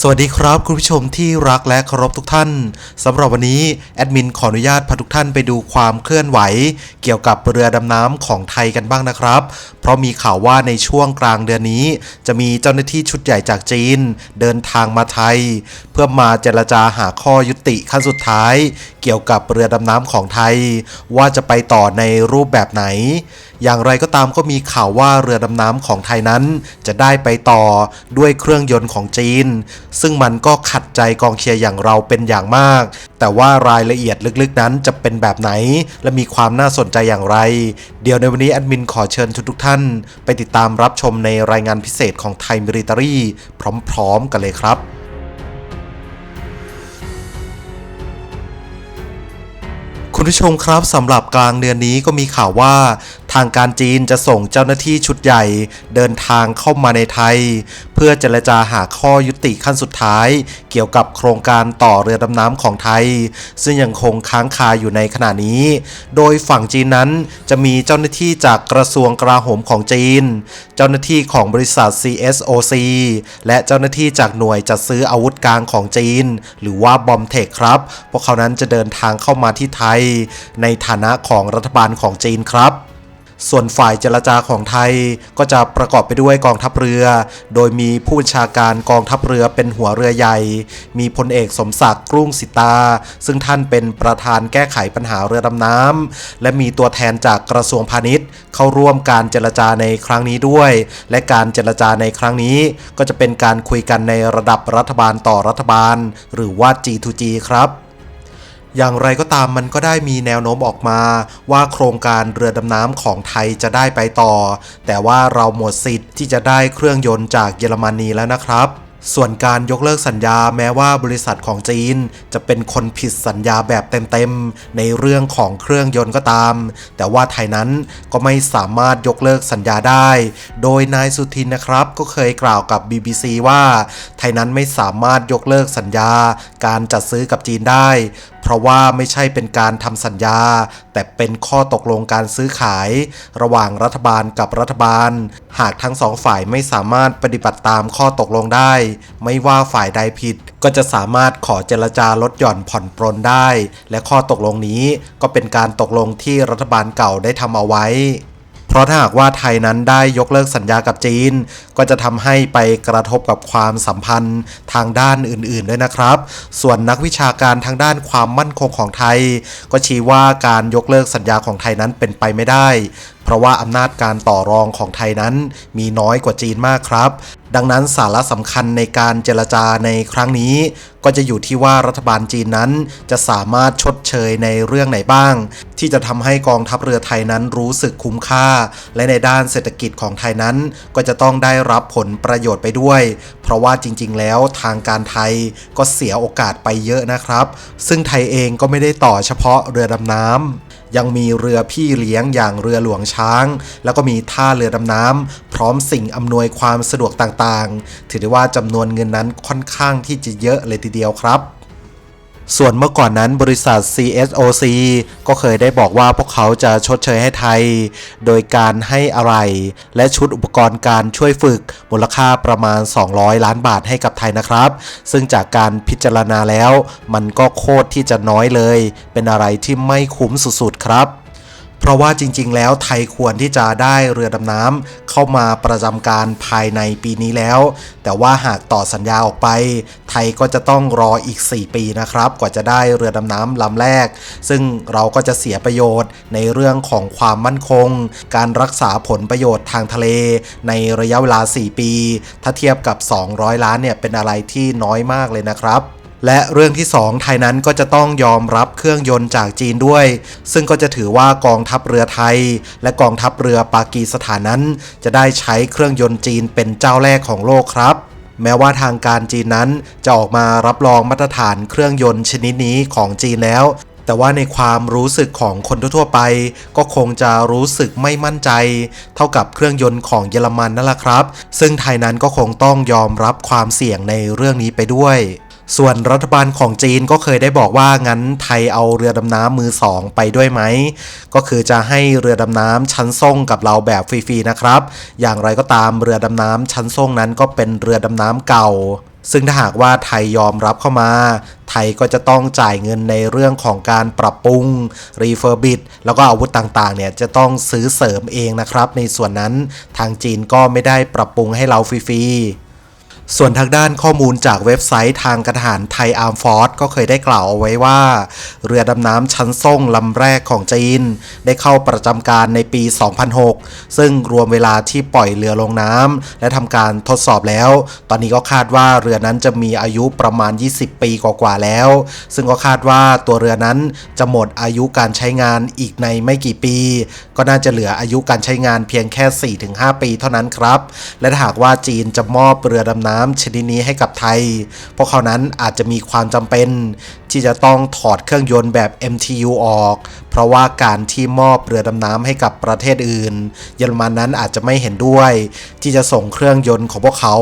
สวัสดีครับคุณผู้ชมที่รักและเคารพทุกท่านสำหรับวันนี้แอดมินขออนุญาตพาทุกท่านไปดูความเคลื่อนไหว เกี่ยวกับเรือดำน้ำของไทยกันบ้างนะครับ เพราะมีข่าวว่าในช่วงกลางเดือนนี้ จะมีเจ้าหน้าที่ชุดใหญ่จากจีน เดินทางมาไทย เพื่อมาเจรจาหาข้อยุติขั้นสุดท้าย เกี่ยวกับเรือดำน้ำของไทย ว่าจะไปต่อในรูปแบบไหน อย่างไรก็ตามก็มีข่าวว่าเรือดำน้ำของไทยนั้น จะได้ไปต่อด้วยเครื่องยนต์ของจีน ซึ่งมันก็ขัดใจกองเชียร์อย่างเราเป็นอย่างมาก แต่ว่ารายละเอียดลึกๆนั้นจะเป็นแบบไหน และมีความน่าสนใจอย่างไร เดี๋ยวในวันนี้แอดมินขอเชิญทุกๆท่าน ไปติดตามรับชมในรายงานพิเศษของไทยมิริตารีพร้อมๆกันเลยครับ คุณผู้ชมครับสำหรับกลางเดือนนี้ก็มีข่าวว่า ทางการจีนจะส่งเจ้าหน้าที่ชุดใหญ่เดินทางเข้ามาในไทย เพื่อเจรจาหาข้อยุติขั้นสุดท้าย เกี่ยวกับโครงการต่อเรือดำน้ำของไทย ซึ่งยังคงค้างคาอยู่ในขณะนี้ โดยฝั่งจีนนั้นจะมีเจ้าหน้าที่จากกระทรวงกลาโหมของจีน เจ้าหน้าที่ของบริษัท CSOC และเจ้าหน้าที่จากหน่วยจัดซื้ออาวุธกลางของจีน หรือว่าบอมเทคครับพวกเขานั้นจะเดินทางเข้ามาที่ไทยในฐานะของรัฐบาลของจีนครับส่วนฝ่ายเจรจาของไทยก็จะประกอบไปด้วยกองทัพเรือ โดยมีผู้บัญชาการกองทัพเรือเป็นหัวเรือใหญ่ มีพลเอกสมศักดิ์กรุ้งสิตา ซึ่งท่านเป็นประธานแก้ไขปัญหาเรือดำน้ำ และมีตัวแทนจากกระทรวงพาณิชย์ เข้าร่วมการเจรจาในครั้งนี้ด้วย และการเจรจาในครั้งนี้ ก็จะเป็นการคุยกันในระดับรัฐบาลต่อรัฐบาล หรือว่า G2G ครับ อย่างไรก็ตามมันก็ได้มีแนวโน้มออกมา ว่าโครงการเรือดำน้ำของไทยจะได้ไปต่อ แต่ว่าเราหมดสิทธิ์ที่จะได้เครื่องยนต์จากเยอรมนีแล้วนะครับ ส่วนการยกเลิกสัญญาแม้ว่าบริษัทของจีน จะเป็นคนผิดสัญญาแบบเต็มๆ ในเรื่องของเครื่องยนต์ก็ตาม แต่ว่าไทยนั้นก็ไม่สามารถยกเลิกสัญญาได้ โดยนายสุทินนะครับก็เคยกล่าวกับ BBC ว่า ไทยนั้นไม่สามารถยกเลิกสัญญา การจัดซื้อกับจีนได้ เพราะว่าไม่ใช่เป็นการทำสัญญา แต่เป็นข้อตกลงการซื้อขาย ระหว่างรัฐบาลกับรัฐบาล หากทั้งสองฝ่ายไม่สามารถปฏิบัติตามข้อตกลงได้ไม่ว่าฝ่ายใดผิด ก็จะสามารถขอเจรจาลดหย่อนผ่อนปรนได้ และข้อตกลงนี้ก็เป็นการตกลงที่รัฐบาลเก่าได้ทำเอาไว้ เพราะถ้าหากว่าไทยนั้นได้ยกเลิกสัญญากับจีน ก็จะทำให้ไปกระทบกับความสัมพันธ์ทางด้านอื่นๆด้วยนะครับ ส่วนนักวิชาการทางด้านความมั่นคงของไทย ก็ชี้ว่าการยกเลิกสัญญาของไทยนั้นเป็นไปไม่ได้ เพราะว่าอำนาจการต่อรองของไทยนั้นมีน้อยกว่าจีนมากครับ ดังนั้นสาระสำคัญในการเจรจาในครั้งนี้ ก็จะอยู่ที่ว่ารัฐบาลจีนนั้น จะสามารถชดเชยในเรื่องไหนบ้าง ที่จะทำให้กองทัพเรือไทยนั้นรู้สึกคุ้มค่า และในด้านเศรษฐกิจของไทยนั้น ก็จะต้องได้รับผลประโยชน์ไปด้วย เพราะว่าจริง ๆ แล้วทางการไทยก็เสียโอกาสไปเยอะนะครับ ซึ่งไทยเองก็ไม่ได้ต่อเฉพาะเรือดำน้ำยังมีเรือพี่เลี้ยงอย่างเรือหลวงช้าง แล้วก็มีท่าเรือดำน้ำพร้อมสิ่งอำนวยความสะดวกต่างๆ ถือได้ว่าจำนวนเงินนั้นค่อนข้างที่จะเยอะเลยทีเดียวครับส่วนเมื่อก่อนนั้นบริษัท CSOC ก็เคยได้บอกว่าพวกเขาจะชดเชยให้ไทย โดยการให้อะไร และชุดอุปกรณ์การช่วยฝึกมูลค่าประมาณ 200 ล้านบาทให้กับไทยนะครับ ซึ่งจากการพิจารณาแล้ว มันก็โคตรที่จะน้อยเลย เป็นอะไรที่ไม่คุ้มสุดๆครับ เพราะว่าจริง ๆ แล้วไทยควรที่จะได้เรือดำน้ำเข้ามาประจำการภายในปีนี้แล้ว แต่ว่าหากต่อสัญญาออกไป ไทยก็จะต้องรออีก 4 ปีนะครับ กว่าจะได้เรือดำน้ำลำแรก ซึ่งเราก็จะเสียประโยชน์ในเรื่องของความมั่นคง การรักษาผลประโยชน์ทางทะเล ในระยะเวลา 4 ปี ถ้าเทียบกับ 200 ล้านเนี่ยเป็นอะไรที่น้อยมากเลยนะครับ และเรื่องที่ 2 ไทยนั้นก็จะต้องยอมรับเครื่องยนต์จากจีนด้วย ซึ่งก็จะถือว่ากองทัพเรือไทย และกองทัพเรือปากีสถานนั้น จะได้ใช้เครื่องยนต์จีนเป็นเจ้าแรกของโลกครับแม้ว่าทางการจีนนั้นจะออกมารับรองมาตรฐานเครื่องยนต์ชนิดนี้ของจีนแล้ว แต่ว่าในความรู้สึกของคนทั่วไป ก็คงจะรู้สึกไม่มั่นใจ เท่ากับเครื่องยนต์ของเยอรมันนั่นแหละครับ ซึ่งไทยนั้นก็คงต้องยอมรับความเสี่ยงในเรื่องนี้ไปด้วย ส่วนรัฐบาลของจีนก็เคยได้บอกว่างั้นไทยเอาเรือดำน้ำมือสองไปด้วยไหม ก็คือจะให้เรือดำน้ำชั้นส่งกับเราแบบฟรีๆนะครับ อย่างไรก็ตามเรือดำน้ำชั้นส่งนั้นก็เป็นเรือดำน้ำเก่า ซึ่งถ้าหากว่าไทยยอมรับเข้ามาไทยก็จะต้องจ่ายเงินในเรื่องของการปรับปรุง รีเฟอร์บิดแล้วก็อาวุธต่างๆ เนี่ยจะต้องซื้อเสริมเองนะครับ ในส่วนนั้นทางจีนก็ไม่ได้ปรับปรุงให้เราฟรีๆ ส่วนทางด้านข้อมูลจากเว็บไซต์ทางกระทหารไทยอาร์มฟอร์สก็เคยได้กล่าวเอาไว้ว่า เรือดำน้ำชั้นส่งลำแรกของจีน ได้เข้าประจำการในปี 2006 ซึ่งรวมเวลาที่ปล่อยเรือลงน้ำและทำการทดสอบแล้ว ตอนนี้ก็คาดว่าเรือนั้นจะมีอายุประมาณ 20 ปีกว่าๆแล้ว ซึ่งก็คาดว่าตัวเรือนั้นจะหมดอายุการใช้งานอีกในไม่กี่ปี ก็น่าจะเหลืออายุการใช้งานเพียงแค่ 4-5 ปีเท่านั้นครับ และหากว่าจีนจะมอบเรือดำน้ำชนิดนี้ให้กับไทย พวกเขานั้นอาจจะมีความจำเป็น ที่จะต้องถอดเครื่องยนต์แบบ MTU ออก เพราะว่าการที่มอบเรือดำน้ำให้กับประเทศอื่น เยอรมันนั้นอาจจะไม่เห็นด้วย ที่จะส่งเครื่องยนต์ของพวกเขา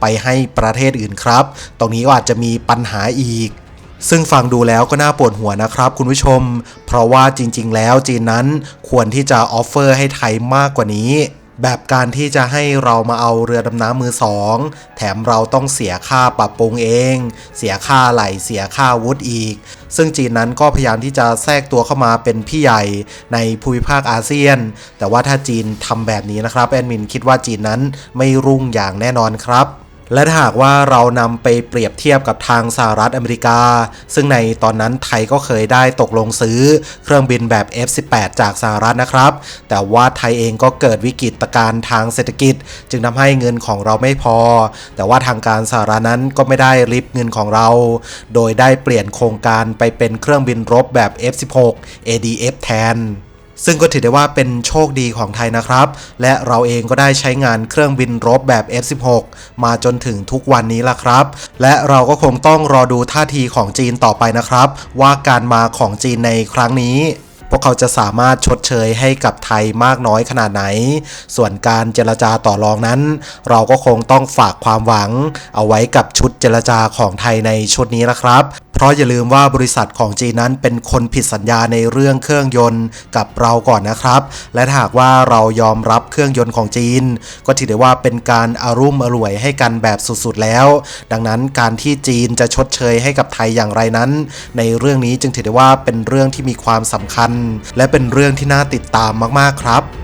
ไปให้ประเทศอื่นครับ ตรงนี้ก็อาจจะมีปัญหาอีกซึ่งฟังดูแล้วก็น่าปวดหัวนะครับคุณผู้ชม เพราะว่าจริง ๆ แล้วจีนนั้นควรที่จะออฟเฟอร์ให้ไทยมากกว่านี้ แบบการที่จะให้เรามาเอาเรือดำน้ำมือสองแถมเราต้องเสียค่าปรับปรุงเอง เสียค่าไหลเสียค่าวุธอีก ซึ่งจีนนั้นก็พยายามที่จะแทรกตัวเข้ามาเป็นพี่ใหญ่ในภูมิภาคอาเซียน แต่ว่าถ้าจีนทำแบบนี้นะครับแอดมินคิดว่าจีนนั้นไม่รุ่งอย่างแน่นอนครับ และถ้าหากว่าเรานำไปเปรียบเทียบกับทางสหรัฐอเมริกา ซึ่งในตอนนั้นไทยก็เคยได้ตกลงซื้อเครื่องบินแบบ F18 จากสหรัฐนะครับ แต่ว่าไทยเองก็เกิดวิกฤตการณ์ทางเศรษฐกิจ จึงทำให้เงินของเราไม่พอ แต่ว่าทางการสหรัฐนั้นก็ไม่ได้ริบเงินของเรา โดยได้เปลี่ยนโครงการไปเป็นเครื่องบินรบแบบ F16 ADF แทน ซึ่งก็ถือได้ว่าเป็นโชคดีของไทยนะครับ และเราเองก็ได้ใช้งานเครื่องบินรบแบบ F16 มาจนถึงทุกวันนี้ละครับ และเราก็คงต้องรอดูท่าทีของจีนต่อไปนะครับ ว่าการมาของจีนในครั้งนี้พวกเขาจะสามารถชดเชยให้กับไทยมากน้อยขนาดไหน ส่วนการเจรจาต่อรองนั้น เราก็คงต้องฝากความหวัง เอาไว้กับชุดเจรจาของไทยในชุดนี้นะครับ ราะอย่าลืมว่าบริษัทของจีนนั้นเป็นคนผิดสัญญาในเรื่องเครื่องยนต์กับเราก่อนนะครับ และหากว่าเรายอมรับเครื่องยนต์ของจีน ก็ถือได้ว่าเป็นการอารุ่มอร่วยให้กันแบบสุดๆแล้ว ดังนั้นการที่จีนจะชดเชยให้กับไทยอย่างไรนั้น ในเรื่องนี้จึงถือได้ว่าเป็นเรื่องที่มีความสำคัญ และเป็นเรื่องที่น่าติดตามมากๆครับ